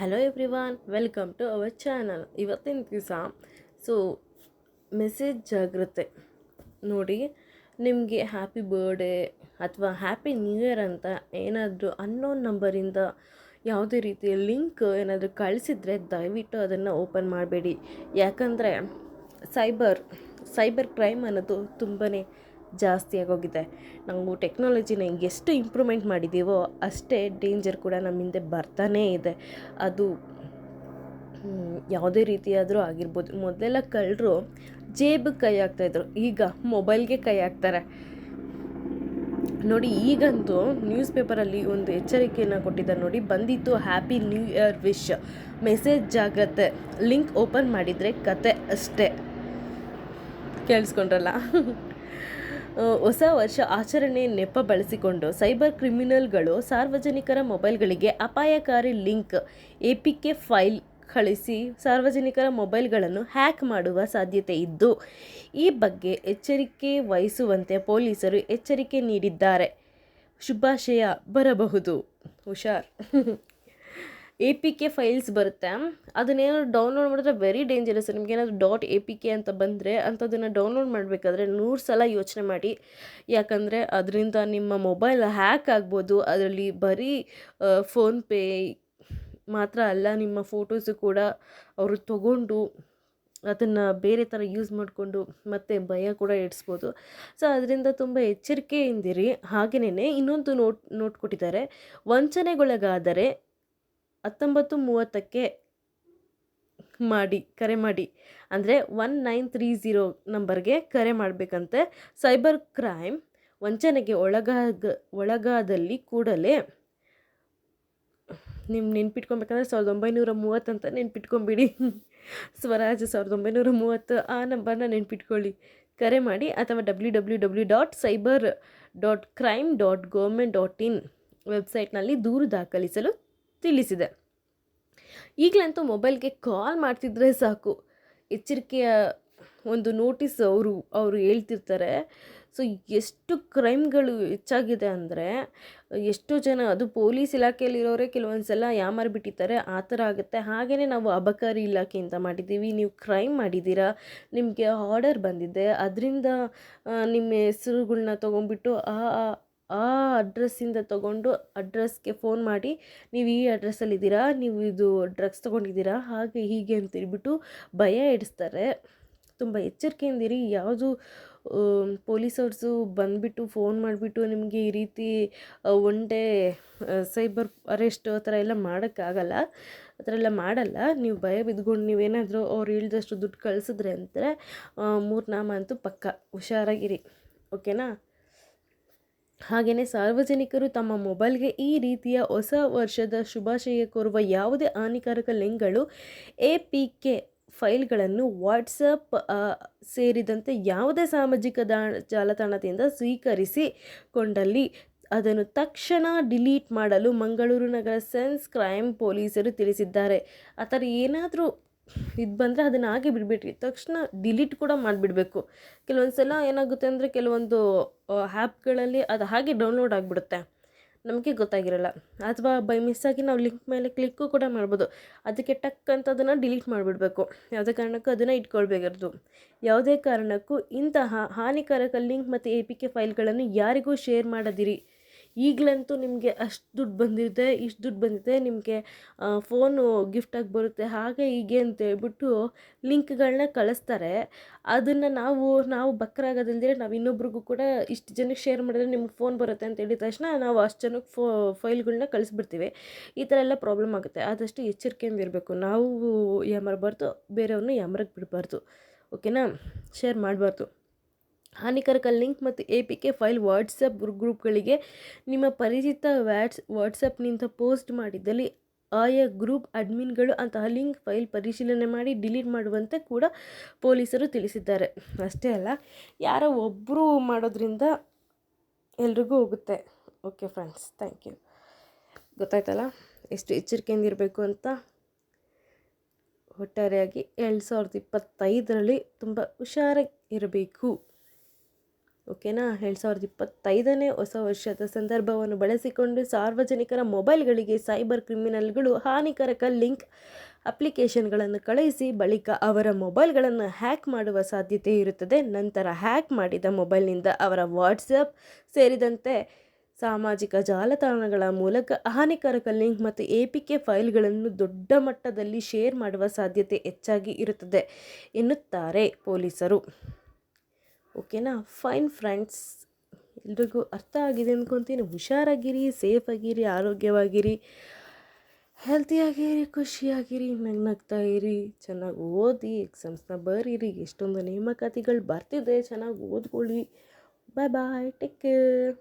Hello everyone welcome to our channel ಇವತ್ತಿನ ದಿವಸ so message ಜಾಗ್ರತೆ. ನೋಡಿ, ನಿಮಗೆ ಹ್ಯಾಪಿ ಬರ್ಡೇ ಅಥವಾ ಹ್ಯಾಪಿ ನ್ಯೂ ಇಯರ್ ಅಂತ ಏನಾದರೂ ಅನ್ನೋನ್ ನಂಬರಿಂದ ಯಾವುದೇ ರೀತಿಯ ಲಿಂಕ್ ಏನಾದರೂ ಕಳಿಸಿದರೆ ದಯವಿಟ್ಟು ಅದನ್ನು ಓಪನ್ ಮಾಡಬೇಡಿ. ಯಾಕಂದರೆ ಸೈಬರ್ ಸೈಬರ್ ಕ್ರೈಮ್ ಅನ್ನೋದು ತುಂಬಾ ಜಾಸ್ತಿ ಆಗೋಗಿದೆ. ನಾವು ಟೆಕ್ನಾಲಜಿನ ಎಷ್ಟು ಇಂಪ್ರೂವ್ಮೆಂಟ್ ಮಾಡಿದ್ದೀವೋ ಅಷ್ಟೇ ಡೇಂಜರ್ ಕೂಡ ನಮ್ಮ ಹಿಂದೆ ಬರ್ತಾನೇ ಇದೆ. ಅದು ಯಾವುದೇ ರೀತಿಯಾದರೂ ಆಗಿರ್ಬೋದು. ಮೊದಲೆಲ್ಲ ಕಳ್ಳರು ಜೇಬಿಗೆ ಕೈ ಹಾಕ್ತಾಯಿದ್ರು ಈಗ ಮೊಬೈಲ್ಗೆ ಕೈ ಹಾಕ್ತಾರೆ. ನೋಡಿ, ಈಗಂತೂ ನ್ಯೂಸ್ ಪೇಪರಲ್ಲಿ ಒಂದು ಎಚ್ಚರಿಕೆಯನ್ನು ಕೊಟ್ಟಿದ್ದಾರೆ ನೋಡಿ. ಬಂದಿತ್ತು happy new year wish message ಜಾಗ್ರತೆ. ಲಿಂಕ್ ಓಪನ್ ಮಾಡಿದರೆ ಕತೆ ಅಷ್ಟೇ. ಕೇಳಿಸ್ಕೊಂಡ್ರಲ್ಲ? ಹೊಸ ವರ್ಷ ಆಚರಣೆ ನೆಪ ಬಳಸಿಕೊಂಡು ಸೈಬರ್ ಕ್ರಿಮಿನಲ್ಗಳು ಸಾರ್ವಜನಿಕರ ಮೊಬೈಲ್ಗಳಿಗೆ ಅಪಾಯಕಾರಿ link A P K file ಕಳಿಸಿ ಸಾರ್ವಜನಿಕರ ಮೊಬೈಲ್ಗಳನ್ನು ಹ್ಯಾಕ್ ಮಾಡುವ ಸಾಧ್ಯತೆ ಇದ್ದು, ಈ ಬಗ್ಗೆ ಎಚ್ಚರಿಕೆ ವಹಿಸುವಂತೆ ಪೊಲೀಸರು ಎಚ್ಚರಿಕೆ ನೀಡಿದ್ದಾರೆ. ಶುಭಾಶಯ, ಬರಬಹುದು. ಹುಷಾರ್. ಎ ಪಿ ಕೆ ಫೈಲ್ಸ್ ಬರುತ್ತೆ. ಅದನ್ನೇನಾದ್ರು ಡೌನ್ಲೋಡ್ ಮಾಡಿದ್ರೆ ವೆರಿ ಡೇಂಜರಸ್ ನಿಮ್ಗೇನಾದ್ರು ಡಾಟ್ ಎ ಪಿ ಕೆ ಅಂತ ಬಂದರೆ ಅಂಥದ್ದನ್ನು ಡೌನ್ಲೋಡ್ ಮಾಡಬೇಕಾದ್ರೆ ನೂರು ಸಲ ಯೋಚನೆ ಮಾಡಿ. ಯಾಕಂದರೆ ಅದರಿಂದ ನಿಮ್ಮ ಮೊಬೈಲ್ ಹ್ಯಾಕ್ ಆಗ್ಬೋದು. ಅದರಲ್ಲಿ ಬರೀ ಫೋನ್ಪೇ ಮಾತ್ರ ಅಲ್ಲ, ನಿಮ್ಮ ಫೋಟೋಸು ಕೂಡ ಅವರು ತಗೊಂಡು ಅದನ್ನು ಬೇರೆ ಥರ ಯೂಸ್ ಮಾಡಿಕೊಂಡು ಮತ್ತೆ ಭಯ ಕೂಡ ಇಡಿಸ್ಬೋದು ಸೊ ಅದರಿಂದ ತುಂಬ ಎಚ್ಚರಿಕೆಯಿಂದಿರಿ. ಹಾಗೆಯೇ ಇನ್ನೊಂದು ನೋಟ್ ನೋಟ್ ಕೊಟ್ಟಿದ್ದಾರೆ. ವಂಚನೆಗೊಳಗಾದರೆ ಹತ್ತೊಂಬತ್ತು ಮೂವತ್ತಕ್ಕೆ ಮಾಡಿ, ಕರೆ ಮಾಡಿ. ಅಂದರೆ ಒನ್ ನೈನ್ ತ್ರೀ ಝೀರೋ ನಂಬರ್ಗೆ ಕರೆ ಮಾಡಬೇಕಂತೆ. ಸೈಬರ್ ಕ್ರೈಮ್ ವಂಚನೆಗೆ ಒಳಗಾಗ, ಒಳಗಾದಲ್ಲಿ ಕೂಡಲೇ ನಿಮ್ಮ ನೆನ್ಪಿಟ್ಕೊಬೇಕಂದ್ರೆ ಸಾವಿರದ ಒಂಬೈನೂರ ಮೂವತ್ತಂತ ನೆನ್ಪಿಟ್ಕೊಂಬಿಡಿ. ಸ್ವರಾಜ್ ಸಾವಿರದ ಒಂಬೈನೂರ ಮೂವತ್ತು ಆ ನಂಬರ್ನ ನೆನ್ಪಿಟ್ಕೊಳ್ಳಿ. ಕರೆ ಮಾಡಿ ಅಥವಾ W W W dot cyber dot crime dot government dot in ವೆಬ್ಸೈಟ್ನಲ್ಲಿ ದೂರು ದಾಖಲಿಸಲು ತಿಳಿಸಿದೆ. ಈಗಲಂತೂ ಮೊಬೈಲ್ಗೆ ಕಾಲ್ ಮಾಡ್ತಿದ್ರೆ ಸಾಕು. ಎಚ್ಚರಿಕೆಯ ಒಂದು ನೋಟಿಸ್ ಅವರು ಅವರು ಹೇಳ್ತಿರ್ತಾರೆ. ಸೊ, ಎಷ್ಟು ಕ್ರೈಮ್ಗಳು ಹೆಚ್ಚಾಗಿದೆ ಅಂದರೆ, ಎಷ್ಟೋ ಜನ ಅದು ಪೊಲೀಸ್ ಇಲಾಖೆಯಲ್ಲಿರೋರೆ ಕೆಲವೊಂದು ಸಲ ಯಾಮಾರಿಬಿಟ್ಟಿರ್ತಾರೆ ಆ ಥರ ಆಗುತ್ತೆ. ಹಾಗೆಯೇ ನಾವು ಅಬಕಾರಿ ಇಲಾಖೆಯಿಂದ ಮಾಡಿದ್ದೀವಿ. ನೀವು ಕ್ರೈಮ್ ಮಾಡಿದ್ದೀರಾ? ನಿಮಗೆ ಆರ್ಡರ್ ಬಂದಿದೆ. ಅದರಿಂದ ನಿಮ್ಮ ಹೆಸರುಗಳನ್ನ ತೊಗೊಂಡ್ಬಿಟ್ಟು ಆ ಆ- ಅಡ್ರೆಸ್ಸಿಂದ ತೊಗೊಂಡು ಅಡ್ರೆಸ್ಗೆ ಫೋನ್ ಮಾಡಿ, ನೀವು ಈ ಅಡ್ರೆಸ್ಸಲ್ಲಿದ್ದೀರಾ ನೀವು ಇದು ಡ್ರಗ್ಸ್ ತೊಗೊಂಡಿದ್ದೀರಾ? ಹಾಗೆ ಹೀಗೆ ಅಂತ ಹೇಳ್ಬಿಟ್ಟು ಭಯ ಇಡಿಸ್ತಾರೆ ತುಂಬ ಎಚ್ಚರಿಕೆಯಿಂದಿರಿ ಯಾವುದು ಪೊಲೀಸವ್ರಸು ಬಂದುಬಿಟ್ಟು ಫೋನ್ ಮಾಡಿಬಿಟ್ಟು ನಿಮಗೆ ಈ ರೀತಿ ಒನ್ ಡೇ ಸೈಬರ್ ಅರೆಸ್ಟ್ ಆ ಥರ ಎಲ್ಲ ಮಾಡೋಕ್ಕಾಗಲ್ಲ. ಆ ಥರ ಎಲ್ಲ ಮಾಡಲ್ಲ. ನೀವು ಭಯ ಬಿದ್ಕೊಂಡು ನೀವೇನಾದರೂ ಅವ್ರು ಹೇಳಿದಷ್ಟು ದುಡ್ಡು ಕಳಿಸಿದ್ರೆ ಅಂದರೆ ಮೂರು ನಾಮ ಅಂತೂ ಪಕ್ಕ. ಹುಷಾರಾಗಿರಿ. ಓಕೆನಾ? ಹಾಗೆಯೇ ಸಾರ್ವಜನಿಕರು ತಮ್ಮ ಮೊಬೈಲ್ಗೆ ಈ ರೀತಿಯ ಹೊಸ ವರ್ಷದ ಶುಭಾಶಯ ಕೋರುವ ಯಾವುದೇ ಹಾನಿಕಾರಕ ಲಿಂಕ್ಗಳು ಎ ಪಿ ಕೆ ಫೈಲ್ಗಳನ್ನು ವಾಟ್ಸಪ್ ಸೇರಿದಂತೆ ಯಾವುದೇ ಸಾಮಾಜಿಕ ದಾ, ಜಾಲತಾಣದಿಂದ ಸ್ವೀಕರಿಸಿಕೊಂಡಲ್ಲಿ ಅದನ್ನು ತಕ್ಷಣ ಡಿಲೀಟ್ ಮಾಡಲು ಮಂಗಳೂರು ನಗರ ಸೆನ್ಸ್ ಕ್ರೈಮ್ ಪೊಲೀಸರು ತಿಳಿಸಿದ್ದಾರೆ. ಆ ಥರ ಏನಾದರೂ ಇದು ಬಂದರೆ ಅದನ್ನು ಹಾಗೆ ಬಿಡಬೇಡ್ರಿ ತಕ್ಷಣ ಡಿಲೀಟ್ ಕೂಡ ಮಾಡಿಬಿಡಬೇಕು. ಕೆಲವೊಂದು ಸಲ ಏನಾಗುತ್ತೆ ಅಂದರೆ ಕೆಲವೊಂದು ಆ್ಯಪ್ಗಳಲ್ಲಿ ಅದು ಹಾಗೆ ಡೌನ್ಲೋಡ್ ಆಗಿಬಿಡುತ್ತೆ. ನಮಗೆ ಗೊತ್ತಾಗಿರಲ್ಲ. ಅಥವಾ ಬೈ ಮಿಸ್ಸಾಗಿ ನಾವು ಲಿಂಕ್ ಮೇಲೆ ಕ್ಲಿಕ್ಕು ಕೂಡ ಮಾಡ್ಬೋದು. ಅದಕ್ಕೆ ಟಕ್ ಅಂತ ಅದನ್ನು ಡಿಲೀಟ್ ಮಾಡಿಬಿಡ್ಬೇಕು. ಯಾವುದೇ ಕಾರಣಕ್ಕೂ ಅದನ್ನು ಇಟ್ಕೊಳ್ಬೇಕಾರ್ದು. ಯಾವುದೇ ಕಾರಣಕ್ಕೂ ಇಂತಹ ಹಾನಿಕಾರಕ ಲಿಂಕ್ ಮತ್ತು ಎ ಪಿ ಕೆ ಫೈಲ್ಗಳನ್ನು ಯಾರಿಗೂ ಶೇರ್ ಮಾಡದಿರಿ. ಈಗಲಂತೂ ನಿಮಗೆ ಅಷ್ಟು ದುಡ್ಡು ಬಂದಿದೆ ಇಷ್ಟು ದುಡ್ಡು ಬಂದಿದೆ ನಿಮಗೆ ಫೋನು ಗಿಫ್ಟಾಗಿ ಬರುತ್ತೆ. ಹಾಗೆ ಹೀಗೆ ಅಂತ ಹೇಳ್ಬಿಟ್ಟು ಲಿಂಕ್ಗಳನ್ನ ಕಳಿಸ್ತಾರೆ. ಅದನ್ನು ನಾವು ನಾವು ಬಕ್ರಾಗೋದಿಲ್ದಿರ ನಾವು ಇನ್ನೊಬ್ರಿಗೂ ಕೂಡ ಇಷ್ಟು ಜನಕ್ಕೆ ಶೇರ್ ಮಾಡಿದ್ರೆ ನಿಮ್ಗೆ ಫೋನ್ ಬರುತ್ತೆ ಅಂತ ಹೇಳಿದ ತಕ್ಷಣ ನಾವು ಅಷ್ಟು ಜನಕ್ಕೆ ಫೋ ಫೈಲ್ಗಳನ್ನ ಕಳಿಸ್ಬಿಡ್ತೀವಿ. ಈ ಥರ ಎಲ್ಲ ಪ್ರಾಬ್ಲಮ್ ಆಗುತ್ತೆ. ಆದಷ್ಟು ಎಚ್ಚರಿಕೆಯಿಂದ ಇರಬೇಕು. ನಾವು ಯಾಮರಬಾರ್ದು ಬೇರೆಯವ್ರನ್ನ ಯಾಮರಕ್ಕೆ ಬಿಡಬಾರ್ದು. ಓಕೆನಾ? ಶೇರ್ ಮಾಡಬಾರ್ದು. ಹಾನಿಕಾರಕ ಲಿಂಕ್ ಮತ್ತು A P K file WhatsApp ಗ್ರೂಪ್ಗಳಿಗೆ ನಿಮ್ಮ ಪರಿಚಿತ ವ್ಯಾಟ್ಸ್ ವಾಟ್ಸಪ್ನಿಂದ ಪೋಸ್ಟ್ ಮಾಡಿದ್ದಲ್ಲಿ ಆಯಾ ಗ್ರೂಪ್ ಅಡ್ಮಿನ್ಗಳು ಅಂತಹ ಲಿಂಕ್ ಫೈಲ್ ಪರಿಶೀಲನೆ ಮಾಡಿ ಡಿಲೀಟ್ ಮಾಡುವಂತೆ ಕೂಡ ಪೊಲೀಸರು ತಿಳಿಸಿದ್ದಾರೆ. ಅಷ್ಟೇ ಅಲ್ಲ, ಯಾರೋ ಒಬ್ಬರು ಮಾಡೋದ್ರಿಂದ ಎಲ್ರಿಗೂ ಹೋಗುತ್ತೆ. Okay friends, thank you. ಗೊತ್ತಾಯ್ತಲ್ಲ, ಎಷ್ಟು ಎಚ್ಚರಿಕೆಯಿಂದ ಇರಬೇಕು ಅಂತ? ಒಟ್ಟಾರೆಯಾಗಿ ಎರಡು ಸಾವಿರದ ಇಪ್ಪತ್ತೈದರಲ್ಲಿ ತುಂಬ ಹುಷಾರಾಗಿ ಇರಬೇಕು. ಓಕೆನಾ? ಎರಡು ಸಾವಿರದ ಇಪ್ಪತ್ತೈದನೇ ಹೊಸ ವರ್ಷದ ಸಂದರ್ಭವನ್ನು ಬಳಸಿಕೊಂಡು ಸಾರ್ವಜನಿಕರ ಮೊಬೈಲ್ಗಳಿಗೆ ಸೈಬರ್ ಕ್ರಿಮಿನಲ್ಗಳು ಹಾನಿಕಾರಕ ಲಿಂಕ್ ಅಪ್ಲಿಕೇಶನ್ಗಳನ್ನು ಕಳುಹಿಸಿ ಬಳಿಕ ಅವರ ಮೊಬೈಲ್ಗಳನ್ನು ಹ್ಯಾಕ್ ಮಾಡುವ ಸಾಧ್ಯತೆ ಇರುತ್ತದೆ. ನಂತರ ಹ್ಯಾಕ್ ಮಾಡಿದ ಮೊಬೈಲ್ನಿಂದ ಅವರ ವಾಟ್ಸಪ್ ಸೇರಿದಂತೆ ಸಾಮಾಜಿಕ ಜಾಲತಾಣಗಳ ಮೂಲಕ ಹಾನಿಕಾರಕ ಲಿಂಕ್ ಮತ್ತು ಎ ಪಿ ಕೆ ಫೈಲ್ಗಳನ್ನು ದೊಡ್ಡ ಮಟ್ಟದಲ್ಲಿ ಶೇರ್ ಮಾಡುವ ಸಾಧ್ಯತೆ ಹೆಚ್ಚಾಗಿ ಇರುತ್ತದೆ ಎನ್ನುತ್ತಾರೆ ಪೊಲೀಸರು. ಓಕೆನಾ? ಫೈನ್ ಫ್ರೆಂಡ್ಸ್ ಎಲ್ರಿಗೂ ಅರ್ಥ ಆಗಿದೆ ಅಂದ್ಕೊತೀನಿ ಹುಷಾರಾಗಿರಿ ಸೇಫಾಗಿರಿ ಆರೋಗ್ಯವಾಗಿರಿ. ಹೆಲ್ತಿಯಾಗಿರಿ ಖುಷಿಯಾಗಿರಿ ನಗ್ನಗ್ತಾ ಇರಿ ಚೆನ್ನಾಗಿ ಓದಿ ಎಕ್ಸಾಮ್ಸ್ನ ಬರೀರಿ. ಎಷ್ಟೊಂದು ನೇಮಕಾತಿಗಳು ಬರ್ತಿದೆ. ಚೆನ್ನಾಗಿ ಓದ್ಕೊಳ್ಳಿ. ಬಾಯ್ ಬಾಯ್ ಟೇಕ್ ಕೇರ್